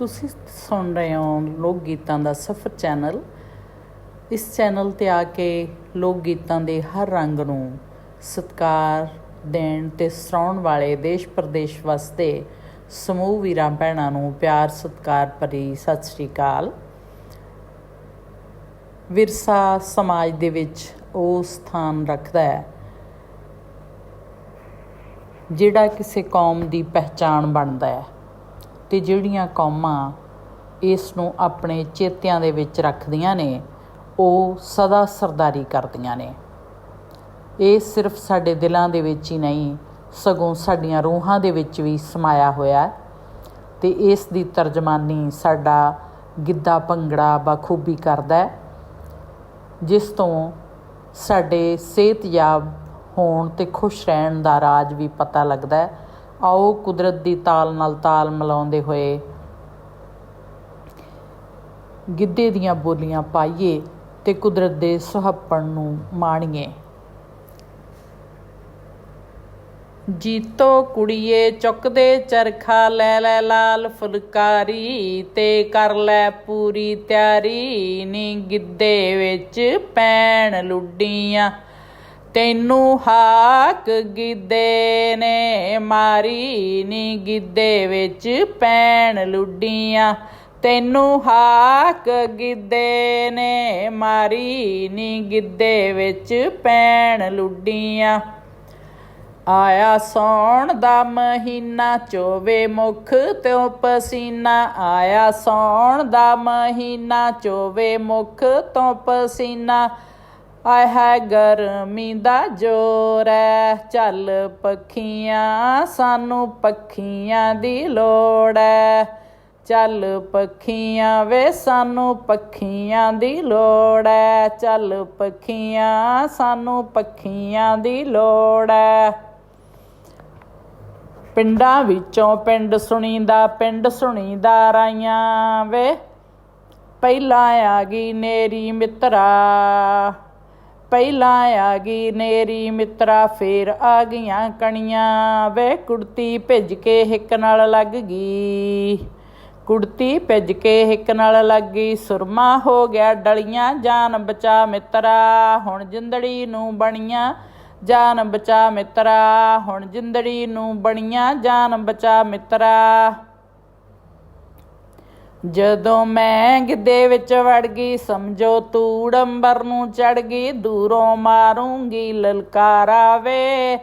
ਤੁਸੀਂ ਸੁਣ ਰਹੇ ਹੋ ਲੋਕ ਗੀਤਾਂ ਦਾ ਸਫ਼ਰ ਚੈਨਲ। ਇਸ ਚੈਨਲ ਤੇ ਆ ਕੇ ਲੋਕ ਗੀਤਾਂ ਦੇ ਹਰ ਰੰਗ ਨੂੰ ਸਤਿਕਾਰ ਦੇਣ ਤੇ ਸਰਾਉਣ ਵਾਲੇ ਦੇਸ਼ ਪ੍ਰਦੇਸ਼ ਵਸਦੇ ਸਮੂਹ ਵੀਰਾਂ ਭੈਣਾਂ ਨੂੰ ਪਿਆਰ, ਸਤਿਕਾਰ ਭਰੀ ਸਤਿ ਸ੍ਰੀ ਅਕਾਲ। ਵਿਰਸਾ ਸਮਾਜ ਦੇ ਵਿੱਚ ਉਹ ਸਥਾਨ ਰੱਖਦਾ ਹੈ ਜਿਹੜਾ ਕਿਸੇ ਕੌਮ ਦੀ ਪਹਿਚਾਣ ਬਣਦਾ ਹੈ। ਤੇ ਜਿਹੜੀਆਂ ਕੌਮਾਂ ਇਸ ਨੂੰ ਆਪਣੇ ਚੇਤਿਆਂ ਦੇ ਵਿੱਚ ਰੱਖਦੀਆਂ ਨੇ, ਉਹ ਸਦਾ ਸਰਦਾਰੀ ਕਰਦੀਆਂ ਨੇ। ਇਹ ਸਿਰਫ ਸਾਡੇ ਦਿਲਾਂ ਦੇ ਵਿੱਚ ਹੀ ਨਹੀਂ, ਸਗੋਂ ਸਾਡੀਆਂ ਰੂਹਾਂ ਦੇ ਵਿੱਚ ਵੀ ਸਮਾਇਆ ਹੋਇਆ ਹੈ। ਤੇ ਇਸ ਦੀ ਤਰਜਮਾਨੀ ਸਾਡਾ ਗਿੱਧਾ ਭੰਗੜਾ ਬਖੂਬੀ ਕਰਦਾ ਹੈ, ਜਿਸ ਤੋਂ ਸਾਡੇ ਸਿਹਤਯਾਬ ਹੋਣ ਤੇ ਖੁਸ਼ ਰਹਿਣ ਦਾ ਰਾਜ ਵੀ ਪਤਾ ਲੱਗਦਾ ਹੈ। ਆਓ ਕੁਦਰਤ ਦੀ ਤਾਲ ਨਾਲ ਤਾਲ ਮਿਲਾਉਂਦੇ ਹੋਏ ਗਿੱਧੇ ਦੀਆਂ ਬੋਲੀਆਂ ਪਾਈਏ ਤੇ ਕੁਦਰਤ ਦੇ ਸੁਹੱਪਣ ਨੂੰ ਮਾਣੀਏ। ਜੀਤੋ ਕੁੜੀਏ ਚੁੱਕਦੇ ਚਰਖਾ ਲੈ ਲੈ ਲਾਲ ਫੁਲਕਾਰੀ ਤੇ ਕਰ ਲੈ ਪੂਰੀ ਤਿਆਰੀ ਨੀ ਗਿੱਧੇ ਵਿੱਚ ਪੈਣ ਲੁੱਡੀਆਂ। ਤੈਨੂੰ ਹਾਕ ਗਿੱਧੇ ਨੇ, ਮਾਰੀ ਨੀ ਗਿੱਧੇ ਵਿੱਚ ਪੈਣ ਲੁੱਡੀਆਂ। ਤੈਨੂੰ ਹਾਕ ਗਿੱਧੇ ਨੇ, ਮਾਰੀ ਨੀ ਗਿੱਧੇ ਵਿੱਚ ਪੈਣ ਲੁੱਡੀਆਂ। ਆਇਆ ਸੌਣ ਦਾ ਮਹੀਨਾ, ਚੋਵੇ ਮੁਖ ਤਿਉ ਪਸੀਨਾ। ਆਇਆ ਸੌਣ ਦਾ ਮਹੀਨਾ, ਚੋਵੇ ਮੁਖ ਤੋਂ ਪਸੀਨਾ। ਆਏ ਹੈ ਗਰਮੀ ਦਾ ਜੋਰ ਹੈ ਚੱਲ ਪੱਖੀਆਂ, ਸਾਨੂੰ ਪੱਖੀਆਂ ਦੀ ਲੋੜ ਹੈ ਚੱਲ ਪੱਖੀਆਂ ਵੇ, ਸਾਨੂੰ ਪੱਖੀਆਂ ਦੀ ਲੋੜ ਹੈ ਚੱਲ ਪੱਖੀਆਂ, ਸਾਨੂੰ ਪੱਖੀਆਂ ਦੀ ਲੋੜ ਹੈ ਪਿੰਡਾਂ ਵਿੱਚੋਂ ਪਿੰਡ ਸੁਣੀਦਾ ਪਿੰਡ ਸੁਣੀਦਾ ਰਾਈਆਂ ਵੇ। ਪਹਿਲਾਂ ਆ ਗਈ ਨੇਰੀ ਮਿੱਤਰਾ। ਪਹਿਲਾਂ ਆ ਗਈ ਨੇਰੀ ਮਿੱਤਰਾ ਫੇਰ ਆ ਗਈਆਂ ਕਣੀਆਂ, ਵੇ ਕੁੜਤੀ ਭਿੱਜ ਕੇ ਹਿੱਕ ਨਾਲ ਲੱਗ ਗਈ। ਕੁੜਤੀ ਭਿੱਜ ਕੇ ਹਿੱਕ ਨਾਲ ਲੱਗ ਗਈ, ਸੁਰਮਾ ਹੋ ਗਿਆ ਡਲੀਆਂ, ਜਾਨ ਬਚਾ ਮਿੱਤਰਾ, ਹੁਣ ਜਿੰਦੜੀ ਨੂੰ ਬਣੀਆਂ, ਜਾਨ ਬਚਾ ਮਿੱਤਰਾ, ਹੁਣ ਜਿੰਦੜੀ ਨੂੰ ਬਣੀਆਂ, ਜਾਨ ਬਚਾ ਮਿੱਤਰਾ। ਜਦੋਂ ਮੈਂ ਗਿੱਦੇ ਵਿੱਚ ਵੜ ਗਈ, ਸਮਝੋ ਤੂੜ ਅੰਬਰ ਨੂੰ ਚੜ ਗਈ, ਦੂਰੋਂ ਮਾਰੂੰਗੀ ਲਲਕਾਰਾ ਵੇ।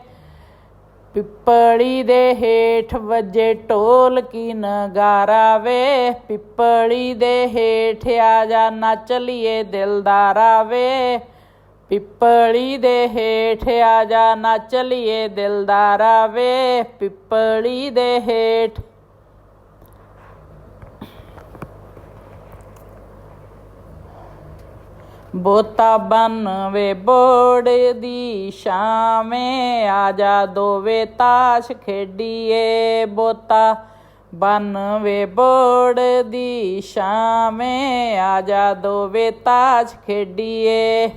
ਪਿੱਪਲੀ ਦੇ ਹੇਠ ਵਜੇ ਢੋਲ ਕੀ ਨਗਾਰਾ ਵੇ। ਪਿੱਪਲੀ ਦੇ ਹੇਠ ਆ ਜਾ, ਨੱਚ ਲਈਏ ਦਿਲਦਾਰਾ ਵੇ। ਪਿੱਪਲੀ ਦੇ ਹੇਠ ਆ ਜਾ, ਨੱਚ ਲਈਏ ਦਿਲਦਾਰਾ ਵੇ। ਪਿੱਪਲੀ ਦੇ ਹੇਠ ਬੋਤਾ ਬਨ ਵੇ ਬੋੜ ਦੀ ਸ਼ਾਮੇ ਆ ਜਾ ਦੋਵੇ ਤਾਸ਼ ਖੇਡੀਏ। ਬੋਤਾ ਬਨ ਵੇ ਬੋੜ ਦੀ ਸ਼ਾਮੇ ਆ ਜਾ ਦੋਵੇ ਤਾਸ਼ ਖੇਡੀਏ।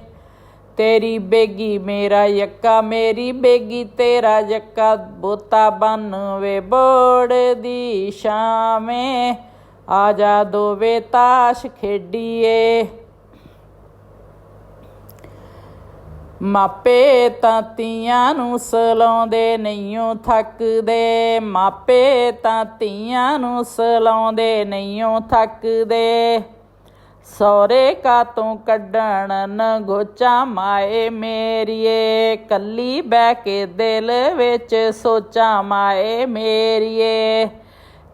ਤੇਰੀ ਬੇਗੀ ਮੇਰਾ ਯੱਕਾ, ਮੇਰੀ ਬੇਗੀ ਤੇਰਾ ਯੱਕਾ। ਬੋਤਾ ਬਨ ਵੇ ਬੋੜ ਦੀ ਸ਼ਾਮੇ ਆ ਜਾ ਦੋਵੇ ਤਾਸ਼ ਖੇਡੀਏ। ਮਾਪੇ ਤਾਂ ਤੀਆਂ ਨੂੰ ਸਲਾਉਂਦੇ ਨਹੀਂਓ ਥੱਕਦੇ। ਮਾਪੇ ਤਾਂ ਤੀਆਂ ਨੂੰ ਸਲਾਉਂਦੇ ਨਹੀਂਓ ਥੱਕਦੇ। ਸੌਰੇ ਕਾ ਤੋਂ ਕੱਢਣ ਗੋਚਾ ਮਾਏ ਮੇਰੀਏ। ਕੱਲੀ ਬਹਿ ਕੇ ਦਿਲ ਵਿੱਚ ਸੋਚਾਂ ਮਾਏ ਮੇਰੀਏ।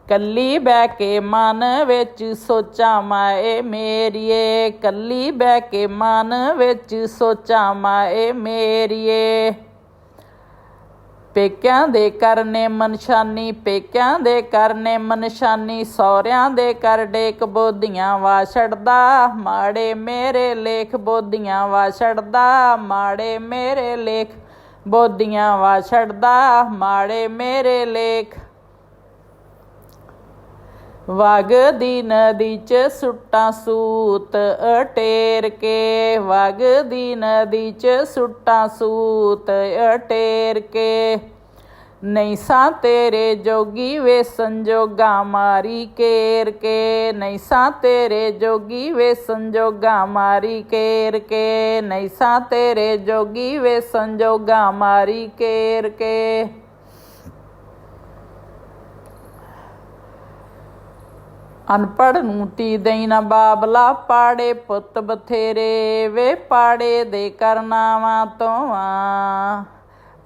ਕੱਲੀ ਬਹਿ ਕੇ ਮਨ ਵਿੱਚ ਸੋਚਾਂ ਮਾਏ ਮੇਰੀਏ, ਕੱਲੀ ਬਹਿ ਕੇ ਮਨ ਵਿੱਚ ਸੋਚਾਂ ਮਾਏ ਮੇਰੀਏ। ਪੇਕਿਆਂ ਦੇ ਕਰਨੇ ਮਨਸ਼ਾਨੀ, ਪੇਕਿਆਂ ਦੇ ਕਰਨੇ ਮਨਸ਼ਾਨੀ ਸੌਰਿਆਂ ਦੇ ਕਰ ਡੇਕ ਬੋਧੀਆਂ ਵਾ ਛੜਦਾ ਮਾੜੇ ਮੇਰੇ ਲੇਖ ਬੋਧੀਆਂ ਵਾ ਛੜਦਾ ਮਾੜੇ ਮੇਰੇ ਲੇਖ ਬੋਧੀਆਂ ਵਾ ਛੜਦਾ ਮਾੜੇ ਮੇਰੇ ਲੇਖ ਵਗਦੀ ਨਦੀ ਚ ਸੁੱਟਾਂ ਸੂਤ, ਅਟੇਰ ਕੇ। ਵਗਦੀ ਨਦੀ ਚ ਸੁੱਟਾਂ ਸੂਤ, ਅਟੇਰ ਕੇ। ਨਹੀਂ ਸਾਂ ਤੇਰੇ ਜੋਗੀ ਵੇ ਸੰਜੋਗਾ ਮਾਰੀ ਕੇਰ ਕੇ। ਨਹੀਂ ਸਾਂ ਤੇਰੇ ਜੋਗੀ ਵੇ ਸੰਜੋਗਾ ਮਾਰੀ ਕੇਰ ਕੇ। ਨਹੀਂ ਸਾਂ ਤੇਰੇ ਜੋਗੀ ਵੇ ਸੰਜੋਗਾ ਮਾਰੀ ਕੇਰ ਕੇ। ਅਨਪੜ ਨੂੰ ਟੀ ਦੇਈ ਨਾ ਬਾਬਲਾ, ਪਾੜੇ ਪੁੱਤ ਬਥੇਰੇ ਵੇ, ਪਾੜੇ ਦੇ ਕਰਨਾਵਾਂ ਤੋਂ ਆ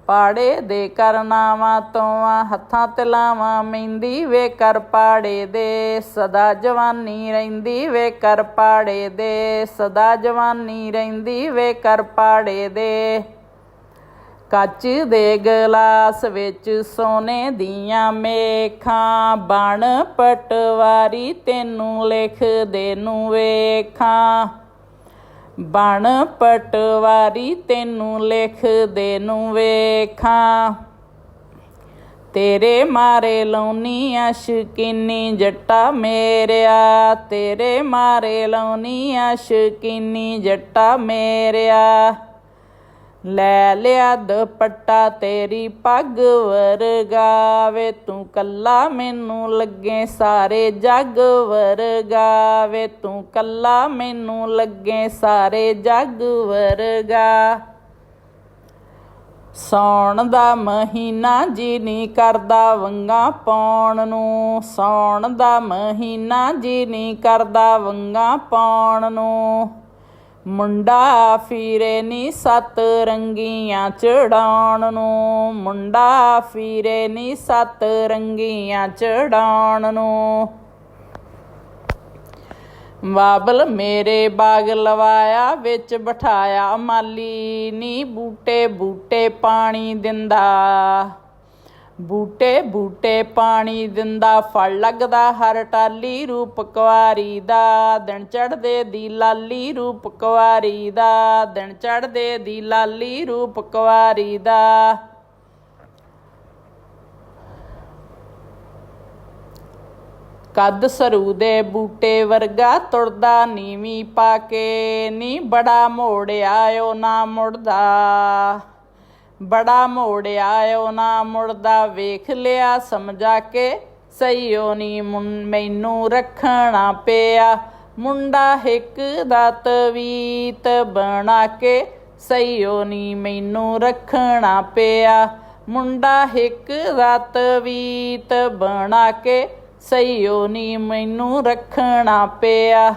ਪਾੜੇ ਦੇ ਕਰਨਾਵਾਂ ਤੋਂ ਆ ਹੱਥਾਂ ਤੇ ਲਾਵਾਂ ਮਹਿੰਦੀ ਵੇ, ਕਰ ਪਾੜੇ ਦੇ, ਸਦਾ ਜਵਾਨੀ ਰਹਿੰਦੀ ਵੇ, ਕਰ ਪਾੜੇ ਦੇ, ਸਦਾ ਜਵਾਨੀ ਰਹਿੰਦੀ ਵੇ, ਕਰ ਪਾੜੇ ਦੇ। ਕੱਚ ਦੇ ਗਲਾਸ ਵਿੱਚ ਸੋਨੇ ਦੀਆਂ ਮੇਖਾਂ ਬਣ, ਪਟਵਾਰੀ ਤੈਨੂੰ ਲਿਖਦੇ ਨੂੰ ਵੇਖਾਂ। ਬਣ, ਪਟਵਾਰੀ ਤੈਨੂੰ ਲਿਖਦੇ ਨੂੰ ਵੇਖਾਂ। ਤੇਰੇ ਮਾਰੇ ਲਾਉਨੀ ਆ ਸ਼ਕੀਨੀ ਜੱਟਾ ਮੇਰਿਆ, ਤੇਰੇ ਮਾਰੇ ਲਾਉਨੀ ਆ ਸ਼ਕੀਨੀ ਜੱਟਾ ਮੇਰਿਆ। ਲੈ ਲਿਆ ਦੁਪੱਟਾ ਤੇਰੀ ਪੱਗ ਵਰਗਾ ਵੇ ਤੂੰ ਕੱਲਾ ਮੈਨੂੰ ਲੱਗੇ ਸਾਰੇ ਜੱਗ ਵਰਗਾ ਵੇ ਤੂੰ ਕੱਲਾ ਮੈਨੂੰ ਲੱਗੇ ਸਾਰੇ ਜੱਗ ਵਰਗਾ। ਸੌਣ ਦਾ ਮਹੀਨਾ ਜੀ ਨਹੀਂ ਕਰਦਾ ਵੰਗਾ ਪਾਉਣ ਨੂੰ, ਸੌਣ ਦਾ ਮਹੀਨਾ ਜੀ ਨਹੀਂ ਕਰਦਾ ਵੰਗਾ ਪਾਉਣ ਨੂੰ। ਮੁੰਡਾ ਫੀਰੇ ਨੀ ਸੱਤ ਰੰਗੀਆਂ ਚੜਾਉਣ ਨੂੰ। ਮੁੰਡਾ ਫੀਰੇ ਨੀ ਸੱਤ ਰੰਗੀਆਂ ਚੜਾਉਣ ਨੂੰ। ਬਾਬਲ ਮੇਰੇ ਬਾਗ ਲਵਾਇਆ, ਵਿੱਚ ਬਿਠਾਇਆ ਮਾਲੀ। ਨੀ ਬੂਟੇ ਬੂਟੇ ਪਾਣੀ ਦਿੰਦਾ। ਬੂਟੇ ਬੂਟੇ ਪਾਣੀ ਦਿੰਦਾ, ਫਲ ਲੱਗਦਾ, ਹਰ ਟਾਲੀ ਰੂਪ ਕੁਵਾਰੀ ਦਾ। ਦਿਨ ਚੜਦੇ ਦੀ ਲਾਲੀ ਰੂਪ ਕੁਵਾਰੀ ਦਾ। ਦਿਨ ਚੜਦੇ ਦੀ ਲਾਲੀ ਰੂਪ ਕੁਵਾਰੀ ਦਾ। ਕੱਦ ਸਰੂ ਦੇ ਬੂਟੇ ਵਰਗਾ ਤੁਰਦਾ ਨੀਵੀਂ ਪਾ ਕੇ, ਨੀ ਬੜਾ ਮੋੜਿਆ ਓ ਨਾ ਮੁੜਦਾ। ਬੜਾ ਮੋੜਿਆ ਓ ਨਾ ਮੁੜਦਾ ਵੇਖ ਲਿਆ, ਸਮਝਾ ਕੇ ਸਈਓ ਨੀ ਮੈਨੂੰ ਰੱਖਣਾ ਪਿਆ। ਮੁੰਡਾ ਹਿੱਕ ਦਾ ਤਵੀਤ ਬਣਾ ਕੇ ਸਈਓ ਨੀ ਮੈਨੂੰ ਰੱਖਣਾ ਪਿਆ। ਮੁੰਡਾ ਹਿੱਕ ਦਾ ਤਵੀਤ ਬਣਾ ਕੇ ਸਈਓ ਨੀ ਮੈਨੂੰ ਰੱਖਣਾ ਪਿਆ।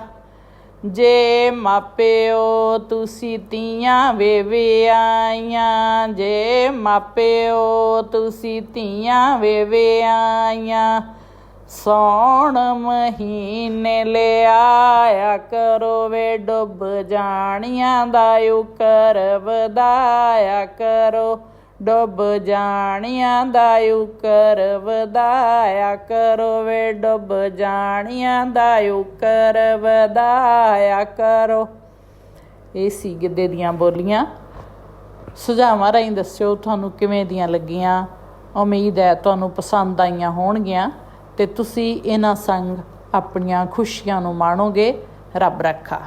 ਜੇ ਮਾਪਿਓ ਤੁਸੀਂ ਤੀਆਂ ਵੇ ਵੇ ਆਈਆਂ, ਜੇ ਮਾਪਿਓ ਤੁਸੀਂ ਤੀਆਂ ਵੇ ਆਈਆਂ, ਸੌਣ ਮਹੀਨੇ ਲਿਆਇਆ ਕਰੋ ਵੇ ਡੁੱਬ ਜਾਣੀਆਂ ਦਾ ਉਕਰ ਵਧਾਇਆ ਕਰੋ। ਡੁੱਬ ਜਾਣੀਆਂ ਦਾ ਉਕਰ ਵਧਾਇਆ ਕਰੋ ਵੇ, ਡੁੱਬ ਜਾਣੀਆਂ ਦਾ ਉਕਰ ਵਧਾਇਆ ਕਰੋ। ਇਹ ਸੀ ਗਿੱਧੇ ਦੀਆਂ ਬੋਲੀਆਂ। ਸੁਝਾਵਾਂ ਰਾਹੀਂ ਦੱਸਿਓ ਤੁਹਾਨੂੰ ਕਿਵੇਂ ਦੀਆਂ ਲੱਗੀਆਂ। ਉਮੀਦ ਹੈ ਤੁਹਾਨੂੰ ਪਸੰਦ ਆਈਆਂ ਹੋਣਗੀਆਂ ਤੇ ਤੁਸੀਂ ਇਹਨਾਂ ਸੰਗ ਆਪਣੀਆਂ ਖੁਸ਼ੀਆਂ ਨੂੰ ਮਾਣੋਗੇ। ਰੱਬ ਰੱਖਾ।